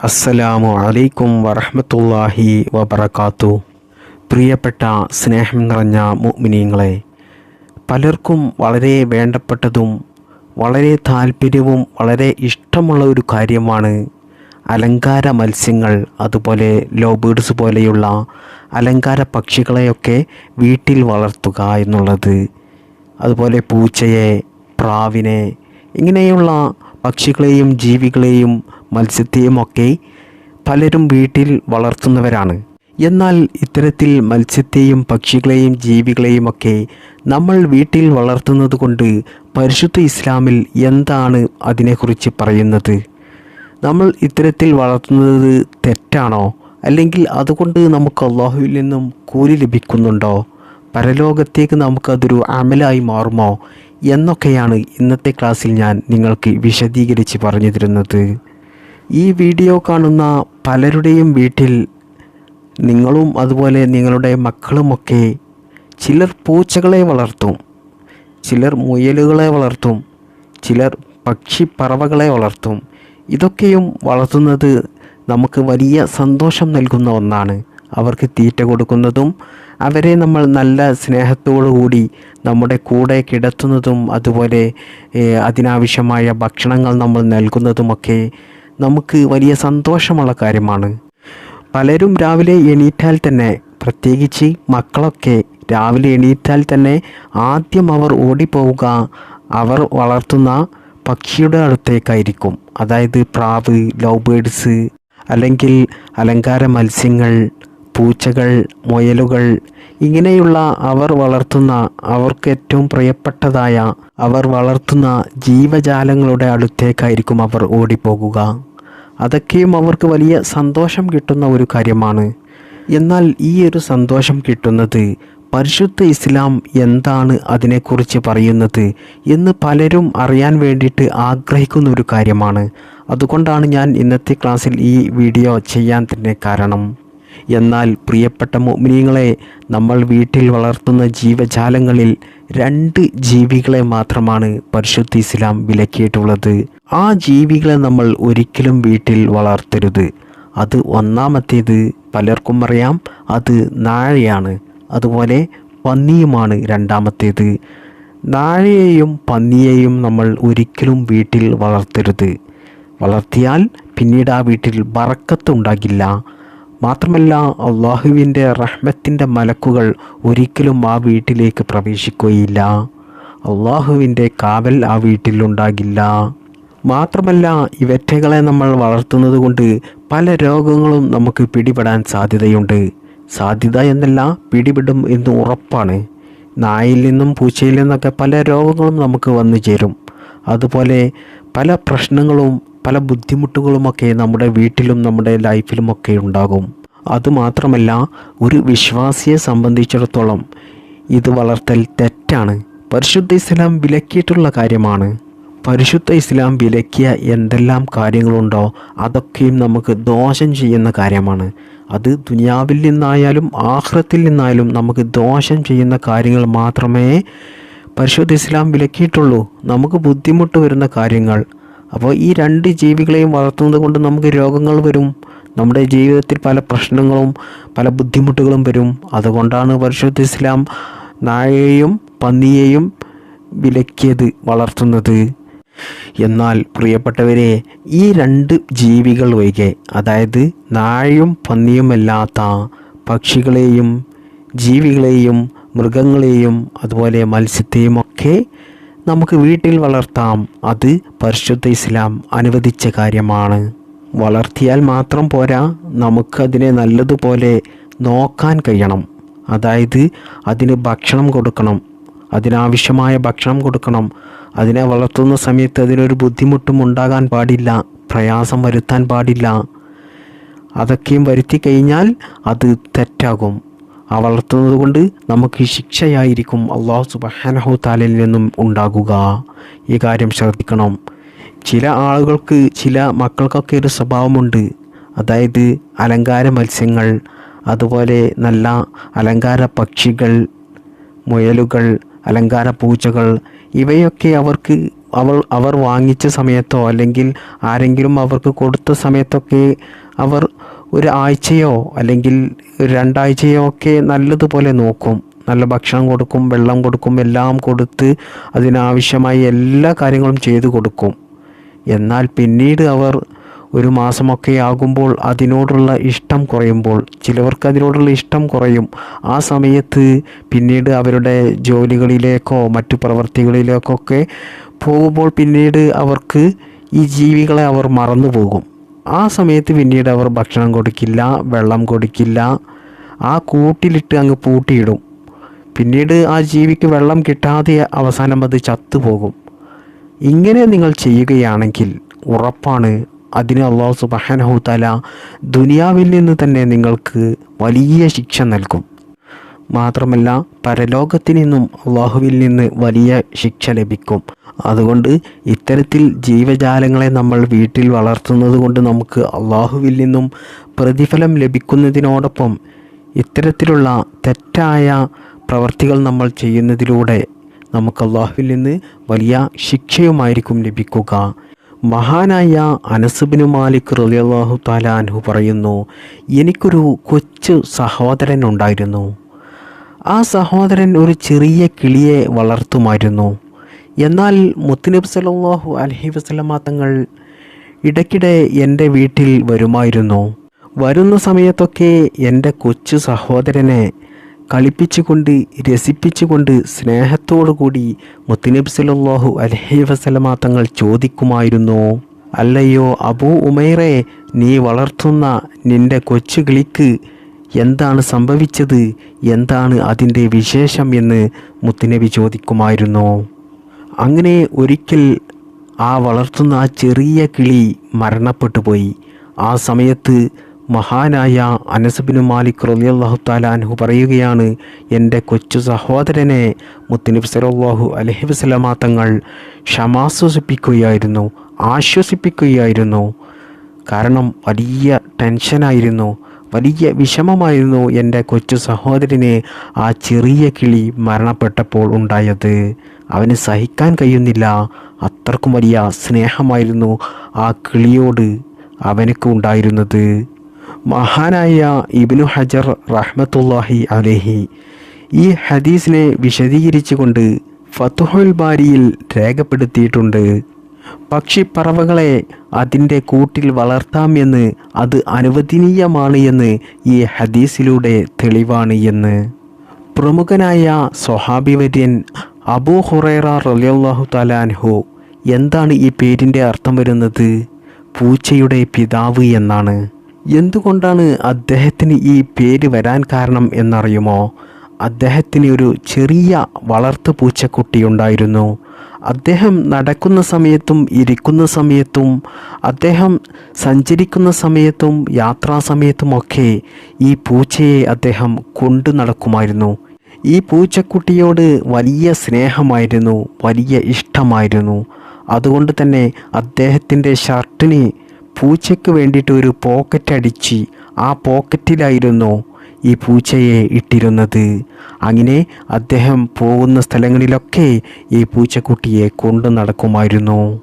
അസ്സലാമു അലൈക്കും വറഹമത്തല്ലാഹി വബർക്കാത്തു പ്രിയപ്പെട്ട സ്നേഹം നിറഞ്ഞ മുഅ്മിനീങ്ങളെ പലർക്കും വളരെ വേണ്ടപ്പെട്ടതും വളരെ താല്പര്യവും വളരെ ഇഷ്ടമുള്ള ഒരു കാര്യമാണ് അലങ്കാര മത്സ്യങ്ങൾ അതുപോലെ ലോ ബേഡ്സ് പോലെയുള്ള അലങ്കാര പക്ഷികളെയൊക്കെ വീട്ടിൽ വളർത്തുക എന്നുള്ളത്. അതുപോലെ പൂച്ചയെ പ്രാവിനെ ഇങ്ങനെയുള്ള പക്ഷികളെയും ജീവികളെയും മത്സ്യത്തെയും ഒക്കെ പലരും വീട്ടിൽ വളർത്തുന്നവരാണ്. എന്നാൽ ഇത്തരത്തിൽ മത്സ്യത്തെയും പക്ഷികളെയും ജീവികളെയും ഒക്കെ നമ്മൾ വീട്ടിൽ വളർത്തുന്നത് കൊണ്ട് പരിശുദ്ധ ഇസ്ലാമിൽ എന്താണ് അതിനെക്കുറിച്ച് പറയുന്നത്? നമ്മൾ ഇത്തരത്തിൽ വളർത്തുന്നത് തെറ്റാണോ? അല്ലെങ്കിൽ അതുകൊണ്ട് നമുക്ക് അള്ളാഹുവിൽ നിന്നും കൂലി ലഭിക്കുന്നുണ്ടോ? പരലോകത്തേക്ക് നമുക്കതൊരു അമലായി മാറുമോ? എന്നൊക്കെയാണ് ഇന്നത്തെ ക്ലാസ്സിൽ ഞാൻ നിങ്ങൾക്ക് വിശദീകരിച്ച് പറഞ്ഞു തരുന്നത്. ഈ വീഡിയോ കാണുന്ന പലരുടെയും വീട്ടിൽ നിങ്ങളും അതുപോലെ നിങ്ങളുടെ മക്കളുമൊക്കെ ചിലർ പൂച്ചകളെ വളർത്തും ചിലർ മുയലുകളെ വളർത്തും ചിലർ പക്ഷിപ്പറവകളെ വളർത്തും. ഇതൊക്കെയും വളർത്തുന്നത് നമുക്ക് വലിയ സന്തോഷം നൽകുന്ന ഒന്നാണ്. അവർക്ക് തീറ്റ കൊടുക്കുന്നതും അവരെ നമ്മൾ നല്ല സ്നേഹത്തോടു കൂടി നമ്മുടെ കൂടെ കിടത്തുന്നതും അതുപോലെ അതിനാവശ്യമായ ഭക്ഷണങ്ങൾ നമ്മൾ നൽകുന്നതുമൊക്കെ നമുക്ക് വലിയ സന്തോഷമുള്ള കാര്യമാണ്. പലരും രാവിലെ എണീറ്റാൽ തന്നെ പ്രത്യേകിച്ച് മക്കളൊക്കെ രാവിലെ എണീറ്റാൽ തന്നെ ആദ്യം അവർ ഓടിപ്പോവുക അവർ വളർത്തുന്ന പക്ഷിയുടെ അടുത്തേക്കായിരിക്കും. അതായത് പ്രാവ് ലവ് ബേഡ്സ് അല്ലെങ്കിൽ അലങ്കാര മത്സ്യങ്ങൾ പൂച്ചകൾ മുയലുകൾ ഇങ്ങനെയുള്ള അവർ വളർത്തുന്ന അവർക്ക് ഏറ്റവും പ്രിയപ്പെട്ടതായ അവർ വളർത്തുന്ന ജീവജാലങ്ങളുടെ അടുത്തേക്കായിരിക്കും അവർ ഓടിപ്പോകുക. അതൊക്കെയും അവർക്ക് വലിയ സന്തോഷം കിട്ടുന്ന ഒരു കാര്യമാണ്. എന്നാൽ ഈ ഒരു സന്തോഷം കിട്ടുന്നത് പരിശുദ്ധ ഇസ്ലാം എന്താണ് അതിനെക്കുറിച്ച് പറയുന്നത് എന്ന് പലരും അറിയാൻ വേണ്ടിയിട്ട് ആഗ്രഹിക്കുന്ന ഒരു കാര്യമാണ്. അതുകൊണ്ടാണ് ഞാൻ ഇന്നത്തെ ക്ലാസ്സിൽ ഈ വീഡിയോ ചെയ്യാൻ തന്നെ കാരണം. എന്നാൽ പ്രിയപ്പെട്ട മോമിനിയങ്ങളെ നമ്മൾ വീട്ടിൽ വളർത്തുന്ന ജീവജാലങ്ങളിൽ രണ്ട് ജീവികളെ മാത്രമാണ് പരിശുദ്ധ ഇസ്ലാം വിലക്കിയിട്ടുള്ളത്. ആ ജീവികളെ നമ്മൾ ഒരിക്കലും വീട്ടിൽ വളർത്തരുത്. അത് ഒന്നാമത്തേത് പലർക്കും അറിയാം അത് നാഴയാണ് അതുപോലെ പന്നിയുമാണ് രണ്ടാമത്തേത്. നാഴയെയും പന്നിയെയും നമ്മൾ ഒരിക്കലും വീട്ടിൽ വളർത്തരുത്. വളർത്തിയാൽ പിന്നീട് ആ വീട്ടിൽ ബറക്കത്ത് ഉണ്ടാകില്ല. മാത്രമല്ല അള്ളാഹുവിന്റെ റഹ്മത്തിന്റെ മലക്കുകൾ ഒരിക്കലും ആ വീട്ടിലേക്ക് പ്രവേശിക്കുകയില്ല. അള്ളാഹുവിന്റെ കാവൽ ആ വീട്ടിലുണ്ടാകില്ല. മാത്രമല്ല ഇവറ്റകളെ നമ്മൾ വളർത്തുന്നത് കൊണ്ട് പല രോഗങ്ങളും നമുക്ക് പിടിപെടാൻ സാധ്യതയുണ്ട്. സാധ്യത എന്നല്ല പിടിപെടും എന്ന് ഉറപ്പാണ്. നായിൽ നിന്നും പൂച്ചയിൽ നിന്നൊക്കെ പല രോഗങ്ങളും നമുക്ക് വന്നു ചേരും. അതുപോലെ പല പ്രശ്നങ്ങളും പല ബുദ്ധിമുട്ടുകളുമൊക്കെ നമ്മുടെ വീട്ടിലും നമ്മുടെ ലൈഫിലുമൊക്കെ ഉണ്ടാകും. അതുമാത്രമല്ല ഒരു വിശ്വാസിയെ സംബന്ധിച്ചിടത്തോളം ഇത് വളർത്തൽ തെറ്റാണ്. പരിശുദ്ധ ഇസ്ലാം വിലക്കിയിട്ടുള്ള കാര്യമാണ്. പരിശുദ്ധ ഇസ്ലാം വിലക്കിയ എന്തെല്ലാം കാര്യങ്ങളുണ്ടോ അതൊക്കെയും നമുക്ക് ദോഷം ചെയ്യുന്ന കാര്യമാണ്. അത് ദുനിയാവിൽ നിന്നായാലും ആഹ്റത്തിൽ നിന്നായാലും നമുക്ക് ദോഷം ചെയ്യുന്ന കാര്യങ്ങൾ മാത്രമേ പരിശുദ്ധ ഇസ്ലാം വിലക്കിയിട്ടുള്ളൂ. നമുക്ക് ബുദ്ധിമുട്ട് വരുന്ന കാര്യങ്ങൾ അപ്പോൾ ഈ രണ്ട് ജീവികളെയും വളർത്തുന്നത് കൊണ്ട് നമുക്ക് രോഗങ്ങൾ വരും. നമ്മുടെ ജീവിതത്തിൽ പല പ്രശ്നങ്ങളും പല ബുദ്ധിമുട്ടുകളും വരും. അതുകൊണ്ടാണ് പരിശുദ്ധ ഇസ്ലാം നായയെയും പന്നിയെയും വിലക്കിയത് വളർത്തുന്നത്. എന്നാൽ പ്രിയപ്പെട്ടവരെ ഈ രണ്ട് ജീവികൾ ഒഴികെ അതായത് നായയും പന്നിയുമല്ലാത്ത പക്ഷികളെയും ജീവികളെയും മൃഗങ്ങളെയും അതുപോലെ മത്സ്യത്തെയും ഒക്കെ നമുക്ക് വീട്ടിൽ വളർത്താം. അത് പരിശുദ്ധ ഇസ്ലാം അനുവദിച്ച കാര്യമാണ്. വളർത്തിയാൽ മാത്രം പോരാ നമുക്കതിനെ നല്ലതുപോലെ നോക്കാൻ കഴിയണം. അതായത് അതിന് ഭക്ഷണം കൊടുക്കണം. അതിനാവശ്യമായ ഭക്ഷണം കൊടുക്കണം. അതിനെ വളർത്തുന്ന സമയത്ത് അതിനൊരു ബുദ്ധിമുട്ടും ഉണ്ടാകാൻ പാടില്ല പ്രയാസം വരുത്താൻ പാടില്ല. അതൊക്കെയും വരുത്തി കഴിഞ്ഞാൽ അത് തെറ്റാകും. വളർത്തുന്നത് കൊണ്ട് നമുക്ക് ശിക്ഷയായിരിക്കും അള്ളാഹു സുബഹാനഹു താലിൽ നിന്നും ഉണ്ടാകുക. ഈ കാര്യം ശ്രദ്ധിക്കണം. ചില ആളുകൾക്ക് ചില മക്കൾക്കൊക്കെ ഒരു സ്വഭാവമുണ്ട്. അതായത് അലങ്കാര മത്സ്യങ്ങൾ അതുപോലെ നല്ല അലങ്കാര പക്ഷികൾ മുയലുകൾ അലങ്കാര പൂച്ചകൾ ഇവയൊക്കെ അവർക്ക് അവൾ അവർ വാങ്ങിച്ച സമയത്തോ അല്ലെങ്കിൽ ആരെങ്കിലും അവർക്ക് കൊടുത്ത സമയത്തൊക്കെ അവർ ഒരു ആഴ്ചയോ അല്ലെങ്കിൽ ഒരു രണ്ടാഴ്ചയോ ഒക്കെ നല്ലതുപോലെ നോക്കും. നല്ല ഭക്ഷണം കൊടുക്കും വെള്ളം കൊടുക്കും എല്ലാം കൊടുത്ത് അതിനാവശ്യമായ എല്ലാ കാര്യങ്ങളും ചെയ്തു കൊടുക്കും. എന്നാൽ പിന്നീട് അവർ ഒരു മാസമൊക്കെ ആകുമ്പോൾ അതിനോടുള്ള ഇഷ്ടം കുറയുമ്പോൾ ചിലവർക്ക് അതിനോടുള്ള ഇഷ്ടം കുറയും. ആ സമയത്ത് പിന്നീട് അവരുടെ ജോലികളിലേക്കോ മറ്റു പ്രവർത്തികളിലേക്കൊക്കെ പോകുമ്പോൾ പിന്നീട് അവർക്ക് ഈ ജീവികളെ അവർ മറന്നു പോകും ആ സമയത്ത് പിന്നീട് അവർ ഭക്ഷണം കൊടുക്കില്ല വെള്ളം കൊടുക്കില്ല. ആ കൂട്ടിലിട്ട് അങ്ങ് പൂട്ടിയിടും. പിന്നീട് ആ ജീവിക്ക് വെള്ളം കിട്ടാതെ അവസാനം അത് ചത്തുപോകും. ഇങ്ങനെ നിങ്ങൾ ചെയ്യുകയാണെങ്കിൽ ഉറപ്പാണ് അതിന് അള്ളാഹു സുബഹാനഹു തല ദുനിയാവിൽ നിന്ന് തന്നെ നിങ്ങൾക്ക് വലിയ ശിക്ഷ നൽകും. മാത്രമല്ല പരലോകത്തിൽ നിന്നും അള്ളാഹുവിൽ നിന്ന് വലിയ ശിക്ഷ ലഭിക്കും. അതുകൊണ്ട് ഇത്തരത്തിൽ ജീവജാലങ്ങളെ നമ്മൾ വീട്ടിൽ വളർത്തുന്നത് കൊണ്ട് നമുക്ക് അള്ളാഹുവിൽ നിന്നും പ്രതിഫലം ലഭിക്കുന്നതിനോടൊപ്പം ഇത്തരത്തിലുള്ള തെറ്റായ പ്രവർത്തികൾ നമ്മൾ ചെയ്യുന്നതിലൂടെ നമുക്ക് അള്ളാഹുവിൽ നിന്ന് വലിയ ശിക്ഷയുമായിരിക്കും ലഭിക്കുക. മഹാനായ അനസുബിനു മാലിക് റലിയല്ലാഹു താലാൻഹു പറയുന്നു എനിക്കൊരു കൊച്ചു സഹോദരൻ ഉണ്ടായിരുന്നു. ആ സഹോദരൻ ഒരു ചെറിയ കിളിയെ വളർത്തുമായിരുന്നു. എന്നാൽ മുത്തുനബി സലാഹു അലഹി വസ്ലമ തങ്ങൾ ഇടയ്ക്കിടെ എന്റെ വീട്ടിൽ വരുമായിരുന്നു. വരുന്ന സമയത്തൊക്കെ എന്റെ കൊച്ചു സഹോദരനെ കളിപ്പിച്ചുകൊണ്ട് രസിപ്പിച്ചുകൊണ്ട് സ്നേഹത്തോടു കൂടി മുത്തുനബി സലാഹു അലഹി വസ്ലമ തങ്ങൾ ചോദിക്കുമായിരുന്നു അല്ലയോ അബൂ ഉമൈറെ നീ വളർത്തുന്ന നിന്റെ കൊച്ചു കിളിക്ക് എന്താണ് സംഭവിച്ചത്? എന്താണ് അതിന്റെ വിശേഷം എന്ന് മുത്തുനബി ചോദിക്കുമായിരുന്നു. അങ്ങനെ ഒരിക്കൽ ആ വളർത്തുന്ന ആ ചെറിയ കിളി മരണപ്പെട്ടു പോയി. ആ സമയത്ത് മഹാനായ അനസബിനു മാലിക് റലിയല്ലാഹു താലാൻഹു പറയുകയാണ് എന്റെ കൊച്ചു സഹോദരനെ മുത്തുനബി സലാഹു അലഹി വസ്ലമാ തങ്ങൾ ക്ഷമാശ്വസിപ്പിക്കുകയായിരുന്നു ആശ്വസിപ്പിക്കുകയായിരുന്നു. കാരണം വലിയ ടെൻഷനായിരുന്നു. വലിയ വിഷമമായിരുന്നു എന്റെ കൊച്ചു സഹോദരന് ആ ചെറിയ കിളി മരണപ്പെട്ടപ്പോൾ ഉണ്ടായത്. അവന് സഹിക്കാൻ കഴിയുന്നില്ല. അത്രക്കും വലിയ സ്നേഹമായിരുന്നു ആ കിളിയോട് അവനക്ക് ഉണ്ടായിരുന്നത്. മഹാനായ ഇബിനു ഹജർ റഹ്മത്തുല്ലാഹി അലഹി ഈ ഹദീസിനെ വിശദീകരിച്ചുകൊണ്ട് ഫത്തുഹുൽ ബാരിയിൽ രേഖപ്പെടുത്തിയിട്ടുണ്ട്. പക്ഷിപ്പറവകളെ അതിന്റെ കൂട്ടിൽ വളർത്താം എന്ന് അത് അനുവദനീയമാണ് എന്ന് ഈ ഹദീസിലൂടെ തെളിവാണ് എന്ന്. പ്രമുഖനായ സ്വഹാബിവര്യൻ അബൂ ഹുറൈറ റലിയല്ലാഹു തലാൻഹു എന്താണ് ഈ പേരിന്റെ അർത്ഥം വരുന്നത്? പൂച്ചയുടെ പിതാവ് എന്നാണ്. എന്തുകൊണ്ടാണ് അദ്ദേഹത്തിന് ഈ പേര് വരാൻ കാരണം എന്നറിയുമോ? അദ്ദേഹത്തിന് ഒരു ചെറിയ വളർത്തു പൂച്ചക്കുട്ടി ഉണ്ടായിരുന്നു. അദ്ദേഹം നടക്കുന്ന സമയത്തും ഇരിക്കുന്ന സമയത്തും അദ്ദേഹം സഞ്ചരിക്കുന്ന സമയത്തും യാത്രാ സമയത്തുമൊക്കെ ഈ പൂച്ചയെ അദ്ദേഹം കൊണ്ടു നടക്കുമായിരുന്നു. ഈ പൂച്ചക്കുട്ടിയോട് വലിയ സ്നേഹമായിരുന്നു വലിയ ഇഷ്ടമായിരുന്നു. അതുകൊണ്ട് തന്നെ അദ്ദേഹത്തിന്റെ ഷർട്ടിന് പൂച്ചയ്ക്ക് വേണ്ടിയിട്ട് ഒരു പോക്കറ്റ് അടിച്ച് ആ പോക്കറ്റിലായിരുന്നു ഈ പൂച്ചയെ ഇട്ടിരുന്നത്. അങ്ങനെ അദ്ദേഹം പോകുന്ന സ്ഥലങ്ങളിലൊക്കെ ഈ പൂച്ചക്കുട്ടിയെ കൊണ്ടു നടക്കുമായിരുന്നു.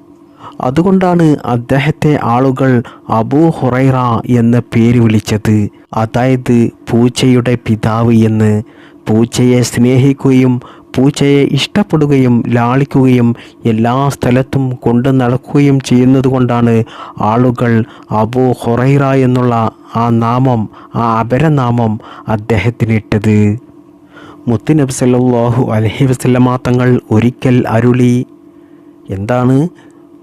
അതുകൊണ്ടാണ് അദ്ദേഹത്തെ ആളുകൾ അബൂ ഹുറൈറ എന്ന പേര് വിളിച്ചത്. അതായത് പൂച്ചയുടെ പിതാവ് എന്ന്. പൂച്ചയെ സ്നേഹിക്കുകയും പൂച്ചയെ ഇഷ്ടപ്പെടുകയും ലാളിക്കുകയും എല്ലാ സ്ഥലത്തും കൊണ്ടു നടക്കുകയും ചെയ്യുന്നതുകൊണ്ടാണ് ആളുകൾ അബൂ ഹൊറൈറ എന്നുള്ള ആ നാമം ആ അപരനാമം അദ്ദേഹത്തിനിട്ടത് മുത്തുനബ് സല്ലാഹു അലഹി വസ്ലമാ തങ്ങൾ ഒരിക്കൽ അരുളി എന്താണ്?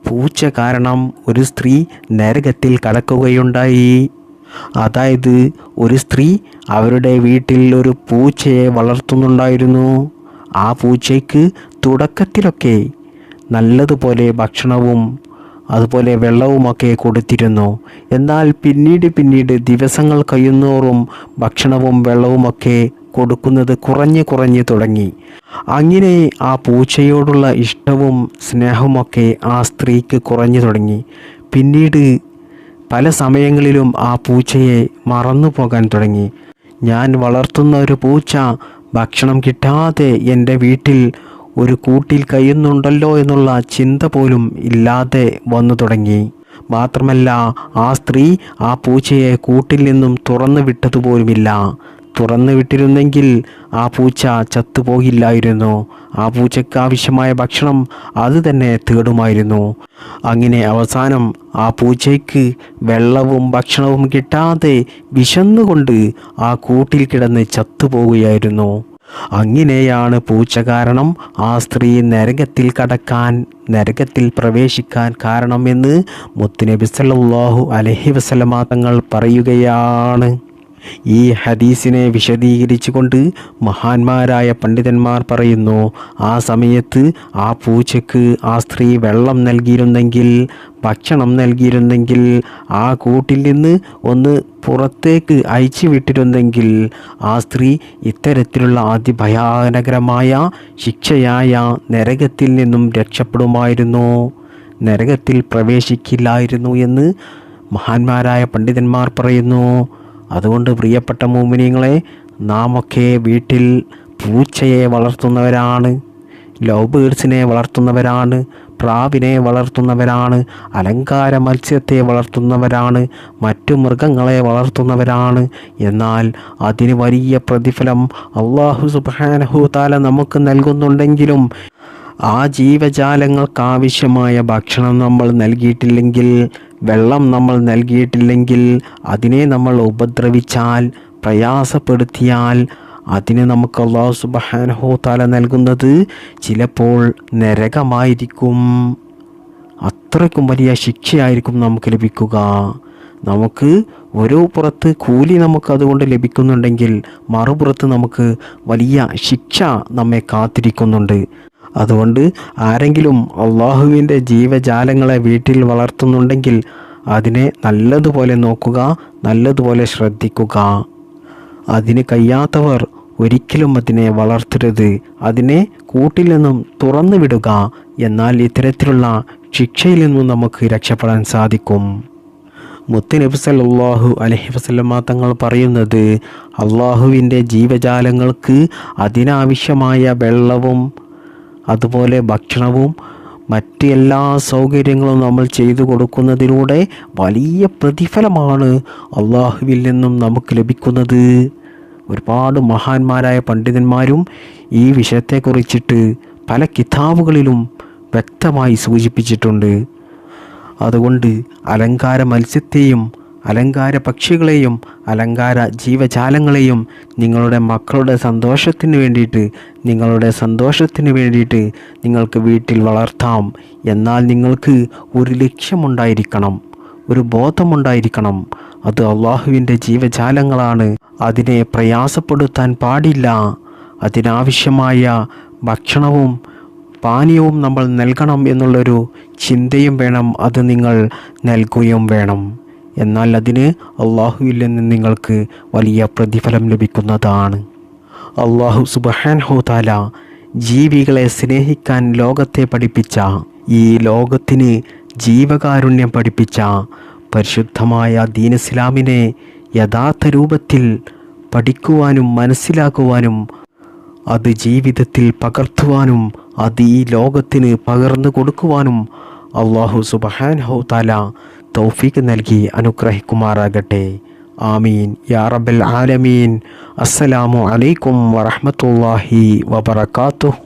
പൂച്ച കാരണം ഒരു സ്ത്രീ നരകത്തിൽ കടക്കുകയുണ്ടായി അതായത് ഒരു സ്ത്രീ അവരുടെ വീട്ടിൽ ഒരു പൂച്ചയെ വളർത്തുന്നുണ്ടായിരുന്നു. ആ പൂച്ചയ്ക്ക് തുടക്കത്തിലൊക്കെ നല്ലതുപോലെ ഭക്ഷണവും അതുപോലെ വെള്ളവുമൊക്കെ കൊടുത്തിരുന്നു. എന്നാൽ പിന്നീട് പിന്നീട് ദിവസങ്ങൾ കഴിയുന്നോറും ഭക്ഷണവും വെള്ളവുമൊക്കെ കൊടുക്കുന്നത് കുറഞ്ഞ് കുറഞ്ഞ് തുടങ്ങി. അങ്ങനെ ആ പൂച്ചയോടുള്ള ഇഷ്ടവും സ്നേഹവുമൊക്കെ ആ സ്ത്രീക്ക് കുറഞ്ഞു തുടങ്ങി. പിന്നീട് പല സമയങ്ങളിലും ആ പൂച്ചയെ മറന്നു പോകാൻ തുടങ്ങി. ഞാൻ വളർത്തുന്ന ഒരു പൂച്ച ഭക്ഷണം കിട്ടാതെ എന്റെ വീട്ടിൽ ഒരു കൂട്ടിൽ കഴിയുന്നുണ്ടല്ലോ എന്നുള്ള ചിന്ത പോലും ഇല്ലാതെ വന്നു തുടങ്ങി. മാത്രമല്ല ആ സ്ത്രീ ആ പൂച്ചയെ കൂട്ടിൽ നിന്നും തുറന്നു വിട്ടതുപോലുമില്ല. തുറന്നു വിട്ടിരുന്നെങ്കിൽ ആ പൂച്ച ചത്തുപോകില്ലായിരുന്നു. ആ പൂച്ചയ്ക്ക് ആവശ്യമായ ഭക്ഷണം അത് തന്നെ തേടുമായിരുന്നു. അങ്ങനെ അവസാനം ആ പൂച്ചയ്ക്ക് വെള്ളവും ഭക്ഷണവും കിട്ടാതെ വിശന്നുകൊണ്ട് ആ കൂട്ടിൽ കിടന്ന് ചത്തുപോവുകയായിരുന്നു അങ്ങനെയാണ് പൂച്ച കാരണം ആ സ്ത്രീ നരകത്തിൽ കടക്കാൻ നരകത്തിൽ പ്രവേശിക്കാൻ കാരണമെന്ന് മുത്തുനബി സല്ലല്ലാഹു അലൈഹി വസല്ലമ തങ്ങൾ പറയുകയാണ്. ഈ ഹദീസിനെ വിശദീകരിച്ചുകൊണ്ട് മഹാന്മാരായ പണ്ഡിതന്മാർ പറയുന്നു ആ സമയത്ത് ആ പൂച്ചയ്ക്ക് ആ സ്ത്രീ വെള്ളം നൽകിയിരുന്നെങ്കിൽ ഭക്ഷണം നൽകിയിരുന്നെങ്കിൽ ആ കൂട്ടിൽ നിന്ന് ഒന്ന് പുറത്തേക്ക് അയച്ചു വിട്ടിരുന്നെങ്കിൽ ആ സ്ത്രീ ഇത്തരത്തിലുള്ള അതിഭയാനകരമായ ശിക്ഷയായ നരകത്തിൽ നിന്നും രക്ഷപ്പെടുമായിരുന്നു. നരകത്തിൽ പ്രവേശിക്കില്ലായിരുന്നു എന്ന് മഹാന്മാരായ പണ്ഡിതന്മാർ പറയുന്നു. അതുകൊണ്ട് പ്രിയപ്പെട്ട മോമിനിയങ്ങളെ നാമൊക്കെ വീട്ടിൽ പൂച്ചയെ വളർത്തുന്നവരാണ് ലവ് ബേഡ്സിനെ വളർത്തുന്നവരാണ് പ്രാവിനെ വളർത്തുന്നവരാണ് അലങ്കാര മത്സ്യത്തെ വളർത്തുന്നവരാണ് മറ്റു മൃഗങ്ങളെ വളർത്തുന്നവരാണ്. എന്നാൽ അതിന് വലിയ പ്രതിഫലം അള്ളാഹു സുബാനഹു താല നമുക്ക് നൽകുന്നുണ്ടെങ്കിലും ആ ജീവജാലങ്ങൾക്കാവശ്യമായ ഭക്ഷണം നമ്മൾ നൽകിയിട്ടില്ലെങ്കിൽ വെള്ളം നമ്മൾ നൽകിയിട്ടില്ലെങ്കിൽ അതിനെ നമ്മൾ ഉപദ്രവിച്ചാൽ പ്രയാസപ്പെടുത്തിയാൽ അതിന് നമുക്ക് അള്ളാഹു സുബഹാനഹോ തല നൽകുന്നത് ചിലപ്പോൾ നരകമായിരിക്കും. അത്രയ്ക്കും വലിയ ശിക്ഷയായിരിക്കും നമുക്ക് ലഭിക്കുക. നമുക്ക് ഒരു പുറത്ത് കൂലി നമുക്ക് അതുകൊണ്ട് ലഭിക്കുന്നുണ്ടെങ്കിൽ മറുപുറത്ത് നമുക്ക് വലിയ ശിക്ഷ നമ്മെ കാത്തിരിക്കുന്നുണ്ട്. അതുകൊണ്ട് ആരെങ്കിലും അള്ളാഹുവിന്റെ ജീവജാലങ്ങളെ വീട്ടിൽ വളർത്തുന്നുണ്ടെങ്കിൽ അതിനെ നല്ലതുപോലെ നോക്കുക നല്ലതുപോലെ ശ്രദ്ധിക്കുക. അതിന് കഴിയാത്തവർ ഒരിക്കലും അതിനെ വളർത്തരുത്. അതിനെ കൂട്ടിൽ നിന്നും തുറന്നു വിടുക. എന്നാൽ ഇത്തരത്തിലുള്ള ശിക്ഷയിൽ നിന്നും നമുക്ക് രക്ഷപ്പെടാൻ സാധിക്കും. മുത്തനബി സല്ലാഹു അലഹി വസല്ലമ തങ്ങൾ പറയുന്നത് അള്ളാഹുവിന്റെ ജീവജാലങ്ങൾക്ക് അതിനാവശ്യമായ വെള്ളവും അതുപോലെ ഭക്ഷണവും മറ്റ് എല്ലാ സൗകര്യങ്ങളും നമ്മൾ ചെയ്തു കൊടുക്കുന്നതിലൂടെ വലിയ പ്രതിഫലമാണ് അള്ളാഹുവിൽ നിന്നും നമുക്ക് ലഭിക്കുന്നത്. ഒരുപാട് മഹാന്മാരായ പണ്ഡിതന്മാരും ഈ വിഷയത്തെക്കുറിച്ചിട്ട് പല കിതാബുകളിലും വ്യക്തമായി സൂചിപ്പിച്ചിട്ടുണ്ട്. അതുകൊണ്ട് അലങ്കാര മത്സ്യത്തെയും അലങ്കാര പക്ഷികളെയും അലങ്കാര ജീവജാലങ്ങളെയും നിങ്ങളുടെ മക്കളുടെ സന്തോഷത്തിന് വേണ്ടിയിട്ട് നിങ്ങളുടെ സന്തോഷത്തിന് വേണ്ടിയിട്ട് നിങ്ങൾക്ക് വീട്ടിൽ വളർത്താം. എന്നാൽ നിങ്ങൾക്ക് ഒരു ലക്ഷ്യമുണ്ടായിരിക്കണം ഒരു ബോധമുണ്ടായിരിക്കണം. അത് അള്ളാഹുവിന്റെ ജീവജാലങ്ങളാണ്. അതിനെ പ്രയാസപ്പെടുത്താൻ പാടില്ല. അതിനാവശ്യമായ ഭക്ഷണവും പാനീയവും നമ്മൾ നൽകണം എന്നുള്ളൊരു ചിന്തയും വേണം. അത് നിങ്ങൾ നൽകുകയും വേണം. എന്നാൽ അതിന് അള്ളാഹുവിൽ നിന്ന് നിങ്ങൾക്ക് വലിയ പ്രതിഫലം ലഭിക്കുന്നതാണ്. അള്ളാഹു സുബഹാൻ ഹോതാല ജീവികളെ സ്നേഹിക്കാൻ ലോകത്തെ പഠിപ്പിച്ച ഈ ലോകത്തിന് ജീവകാരുണ്യം പഠിപ്പിച്ച പരിശുദ്ധമായ ദീൻ ഇസ്ലാമിനെ യഥാർത്ഥ രൂപത്തിൽ പഠിക്കുവാനും മനസ്സിലാക്കുവാനും അത് ജീവിതത്തിൽ പകർത്തുവാനും അത് ഈ ലോകത്തിന് പകർന്നു കൊടുക്കുവാനും അള്ളാഹു സുബഹാൻ ഹൗതാല തൗഫീക്ക് നൽകി അനുഗ്രഹിക്കുമാറാകട്ടെ. ആമീൻ. യാ റബ്ബൽ ആലമീൻ. അസ്സലാമു അലൈക്കും വറഹ്മത്തുള്ളാഹി വബറകാതുഹു.